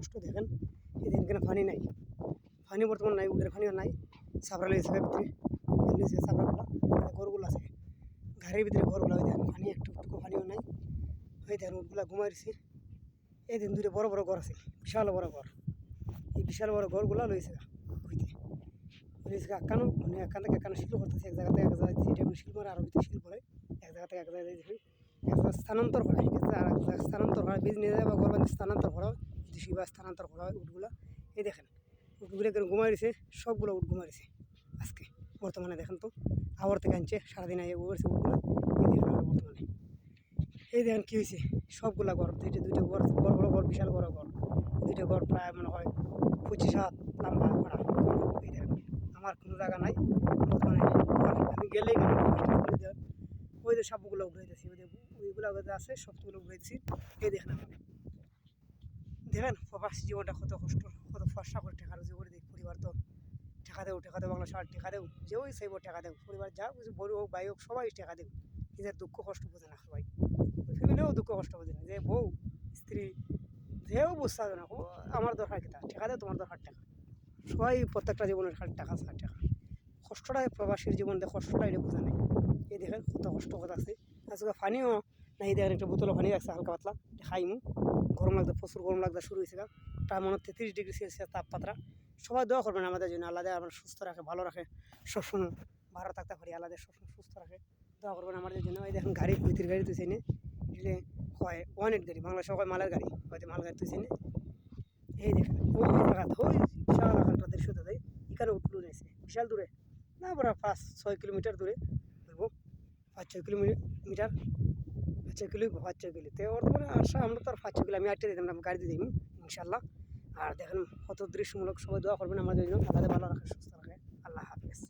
কষ্ট দেখেন, এদিন এখানে পানি নাই? পানি বর্তমান নাই উডের পানিও নাই সাবরা লেগেছে ভিতরে সাবরাগুলো গরুগুলো আছে ঘরের ভিতরে ঘরগুলো ওই দেখেন পানি একটু একটু পানিও নাই ওই দেখেন উটগুলা ঘুমাইছে। এই দিন দুটো বড় বড় ঘর আছে, বিশাল বড় ঘর। এই বিশাল বড় ঘরগুলা লইছে হইতে। লইছে মানে থেকে একানো শিল করতেছে, এক জায়গা থেকে এক জায়গায় যেটা মানে শিল মারে আরও ভিতরে শিল পড়ে, এক জায়গা থেকে এক জায়গায় স্থানান্তর করা স্থানান্তর করা বীজ নিয়ে যায় বা ঘর স্থানান্তর করা হয় শিবা স্থানান্তর করা হয় উটগুলা। এই দেখেন, উটগুলো এখানে ঘুমাই রয়েছে, সবগুলো উট ঘুমাই রয়েছে আজকে, বর্তমানে দেখেন তো। আবার থেকে আনছে, সারাদিন আগে উঠেছে উটগুলো। এই দেখেন বর্তমানে। এই দেখেন কী হয়েছে, সবগুলা ঘর দুইটা দুইটা ঘর বড় বড় ঘর, বিশাল বড় ঘর। দুইটা ঘর প্রায় মনে হয় পঁচিশ হাত লম্বা করা। এই দেখেন, আমার কোনো জায়গা নাই। বর্তমানে আমি গেলেই গেলে ওই যে সবগুলো উঠে দিয়েছি ওই যে ওইগুলো আছে, সবগুলো উঠে দিয়েছি এই দেখেন আমাকে দেখেন প্রবাসী জীবনটা কত কষ্ট, কত ফর্সা করে টেকা রুজি করে দিই পরিবার তো টেকা দেও টেকা দেও বাংলা সার টেকা দেও যেও সেইব টেকা দেও পরিবার যা কিছু বড় হোক, ভাই হোক, সবাই ঠেকা দেও নিজের দুঃখ কষ্ট বোঝে না সবাই। ফ্যামিলিও দুঃখ কষ্ট বোঝে না। যে বউ, স্ত্রী যেও বুঝতে হবে না ও আমার দরকার কিতা ঠেকা দেও, তোমার দরকার টাকা সবাই প্রত্যেকটা জীবনের খালি টাকা ছাড়া টাকা কষ্টটাই প্রবাসীর জীবন দিয়ে কষ্টটা এটা বোঝা নেই এই দেখেন কত কষ্ট কথা আছে আজকে পানিও না এই দেখেন একটা বোতলে পানি রাখছে হালকা পাতলা খাইমু। গরম লাগতো, প্রচুর গরম লাগতে, শুরু হয়েছিল। প্রায় মনে হয় তেত্রিশ ডিগ্রি সেলসিয়াস তাপমাত্রা। সবাই দোয়া করবেন আমাদের জন্য আলাদা আমরা সুস্থ রাখে, ভালো রাখে, সবসময় ভালো থাকতে পারি আলাদা সবসময় সুস্থ রাখে। দোয়া করবেন আমাদের জন্য। এই দেখেন গাড়ি কুইতির গাড়ি তুই চেনে দিলে হয় ওয়ান এইট গাড়ি বাংলা সবাই মালের গাড়ি, হয়তো মাল গাড়ি তুই চেনে এই দেখেন, ওই ওই বিশাল দৃশ্য দেয়, এখানে উঠলু নিয়েছে বিশাল দূরে। না বড় পাঁচ, ছয় কিলোমিটার দূরে পাঁচ, ছয় কিলোমিটার কিলো ছয় কিলো তো বর্তমানে আসা, আমরা তো আর পাঁচ কিলো আমি আটটা দিতাম আমি গাড়িতে দিই ইনশাল্লাহ। আর দেখেন কত দৃশ্যমূলক সবাই দোয়া করবেন আমাদের জন্য। আল্লাহ ভালো রাখে, সুস্থ রাখে। আল্লাহ হাফেজ।